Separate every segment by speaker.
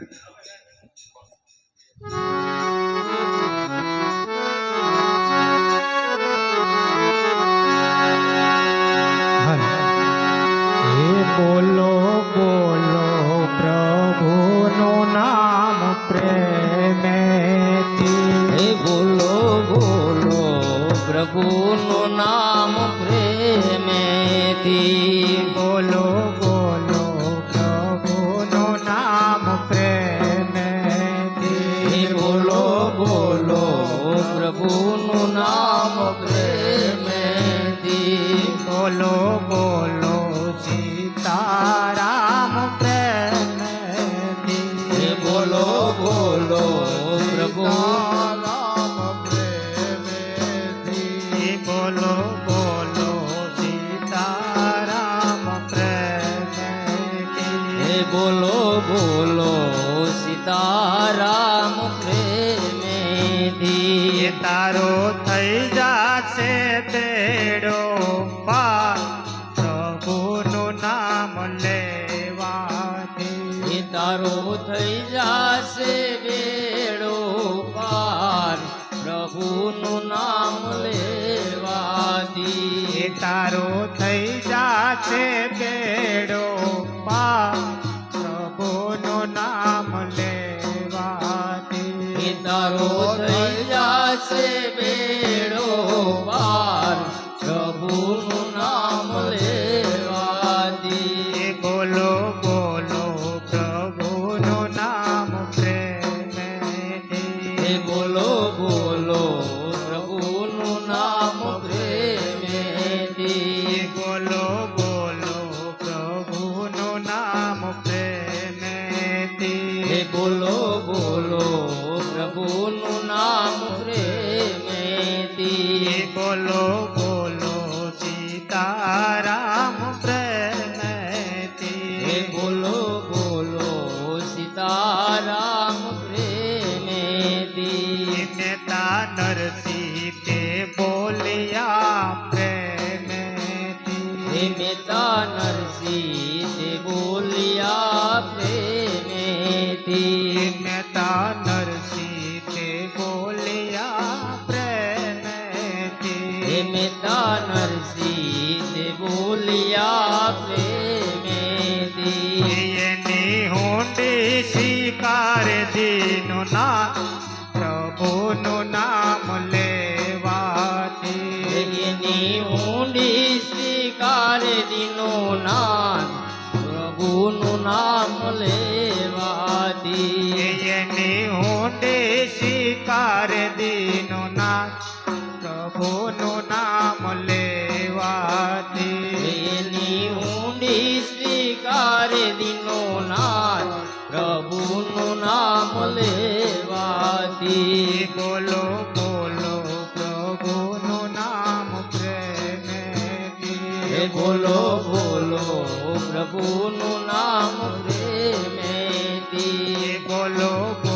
Speaker 1: you બોલો સીતારામ પ્રેમેથી તારો થઈ જાશે બેડો પાર પ્રભુનું નામ લેવાથી.
Speaker 2: તારો થઈ જાશે બેડો પાર પ્રભુનું નામ લેવાથી.
Speaker 1: તારો થઈ જાશે બેડો નામ લેવાથી
Speaker 2: તારો થઈ જાશે બેડો પાર
Speaker 1: તે બોલિયા પ્રેમેથી એની હુંડી શિકાર દીનું નામ પ્રભુનું નામ લેવાથી
Speaker 2: એની ઊંડી સ્વીકારે દીનો નામ પ્રભુનું નામ લેવાથી
Speaker 1: એની હુંડી લેવાથી બોલો બોલો પ્રભુનું નામ પ્રેમેથી
Speaker 2: હે બોલો બોલો પ્રભુનું નામ પ્રેમેથી
Speaker 1: બોલો બોલો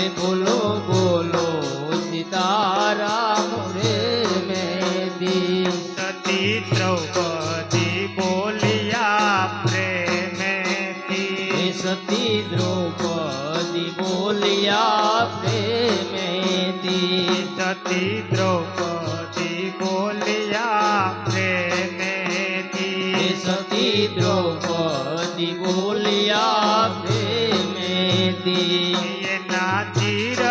Speaker 2: હે બોલો બોલો
Speaker 1: સીતારામ પ્રેમેથી સતી દ્રૌપદી બોલિયા પ્રેમેથી
Speaker 2: સતી દ્રૌપદી બોલિયા પ્રેમેથી
Speaker 1: સતી દ્રૌપદી પ્રેમેથી એના ચિર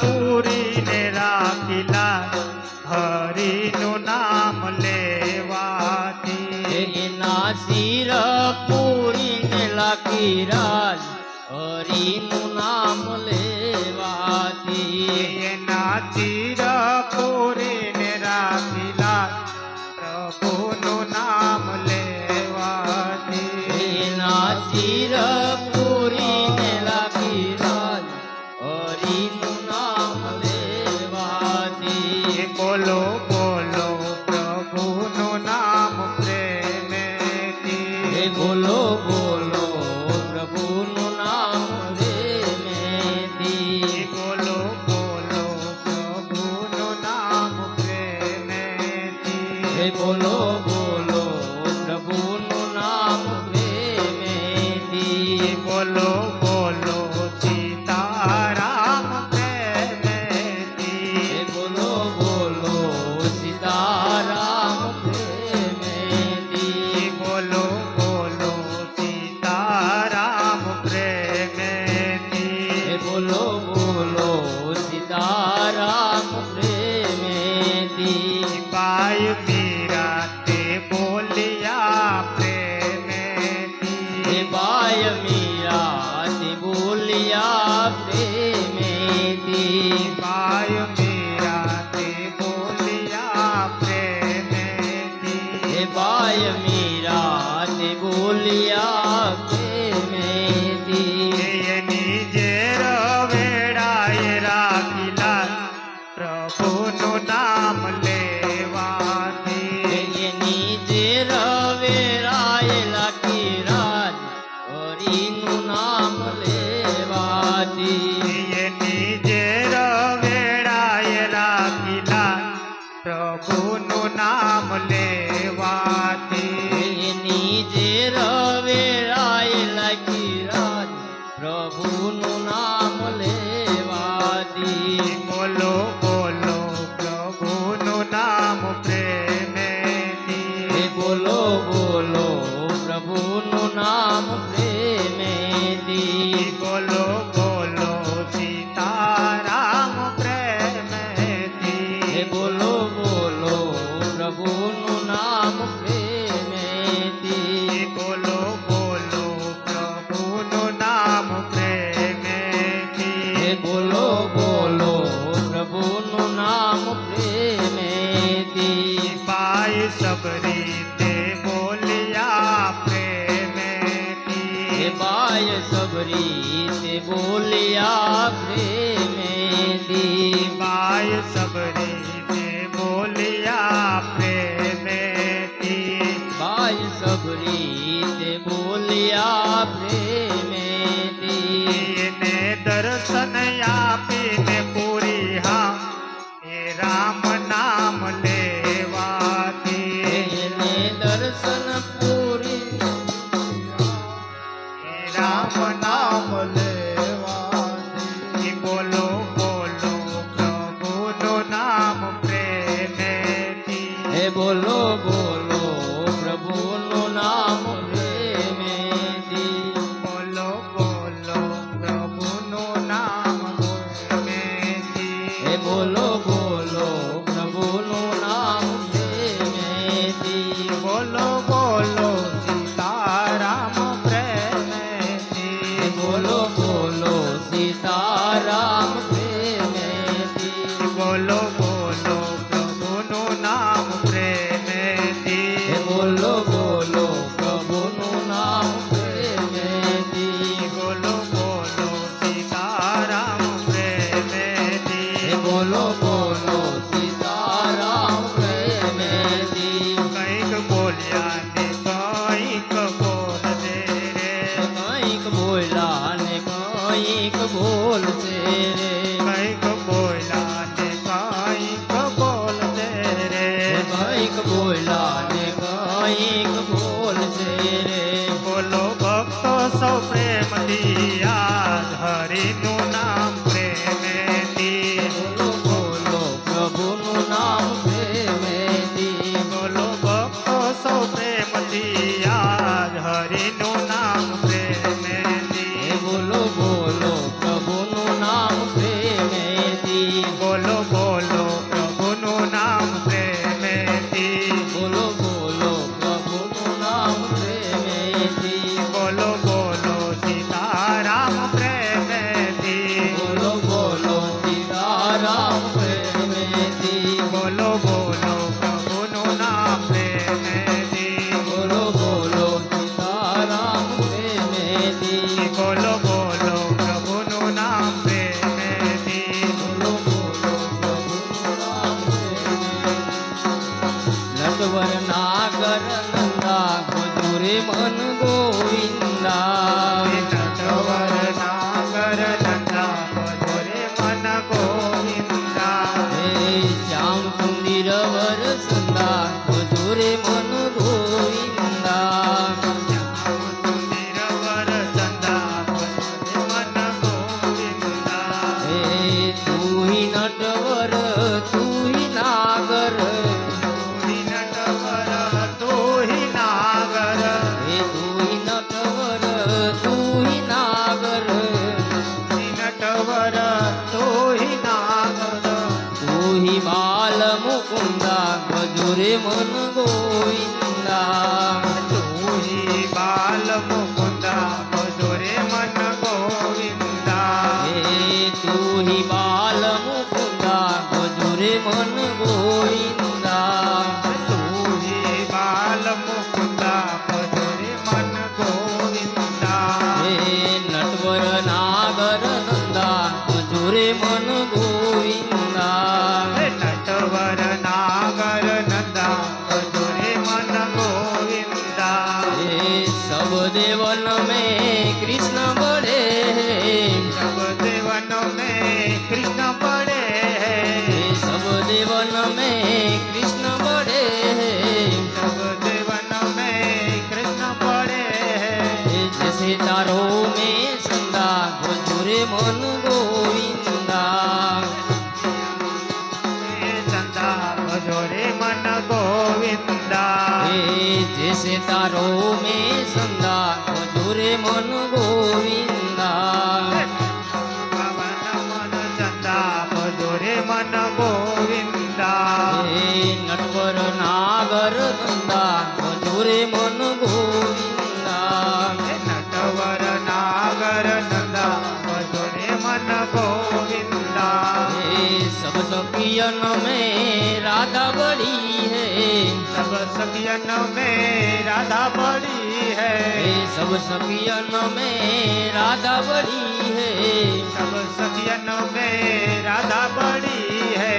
Speaker 1: પૂરીને રાખીલા હરિનું નામ લેવાથી
Speaker 2: એના શિર પૂરીને લાખી
Speaker 1: એના લેવાથી બોલિયા કંઈક
Speaker 2: બોલશે રે હે
Speaker 1: તારો મેં સંગા મધુરે મનુ
Speaker 2: सखियन में राधा बड़ी है
Speaker 1: सब सखियन में राधा बड़ी है सब सखियन में राधा बड़ी है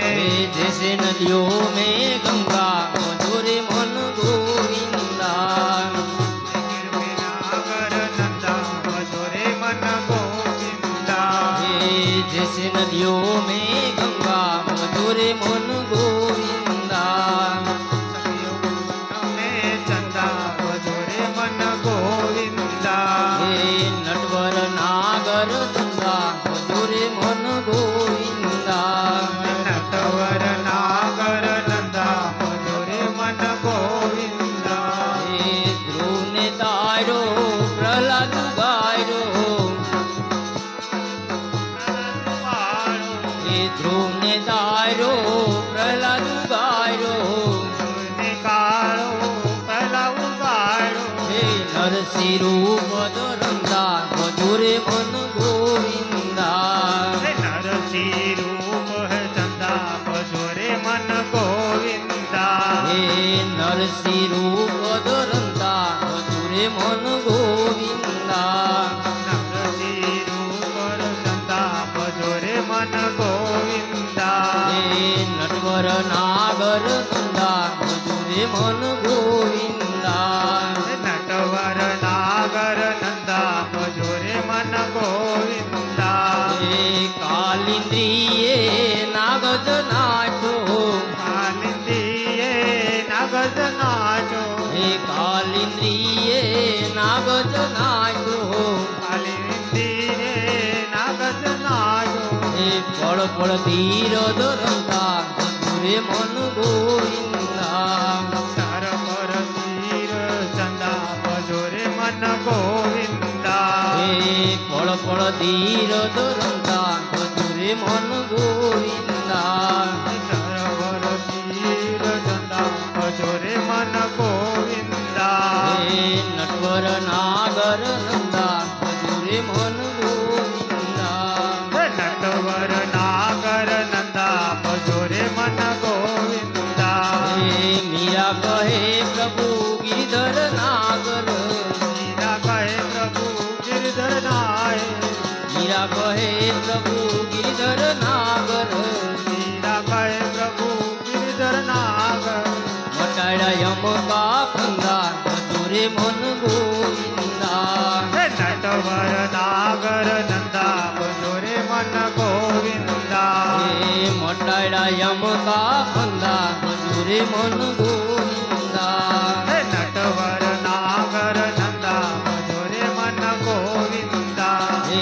Speaker 2: जैसे नदियों में गंगा मधुरे मन गोविंदा जैसे नदियों में गंगा मधुरे मन गोविंदा નાગર નરસિંહ રંગા મધુરે મન ગોવિંદા. નટવર નાગર નંદા મધુરે મન ગોવિંદા
Speaker 1: નટવર નાગર નંદા મધુરે મન ગોવિંદા.
Speaker 2: હે નાગજ નાચો પળ ધીર રંગા મધુરે મન ગોવિંદા
Speaker 1: સર પર તીર ચંદા મધુરે મન ગોવિંદા
Speaker 2: હે પળ પળ ધીર રંગા મધુરે મન ગોવિંદા
Speaker 1: સર પર તીર ચંદા મધુરે મન ગોવિંદા
Speaker 2: હે નટવર નાગર નંદા મીરા કહે પ્રભુ ગિરધર નાગર
Speaker 1: મીરા કહે પ્રભુ ગિરધર
Speaker 2: નાગર. મટાડા યમકા ફંદા મધુરે મન ગોવિંદા
Speaker 1: હે નટવર નાગર નંદા મધુરે મન ગોવિંદા
Speaker 2: હે મટાડા યમકા ફંદા મધુરે મન ગોવિંદા
Speaker 1: હે નટવર નાગર નંદા મધુરે મન ગોવિંદા
Speaker 2: હે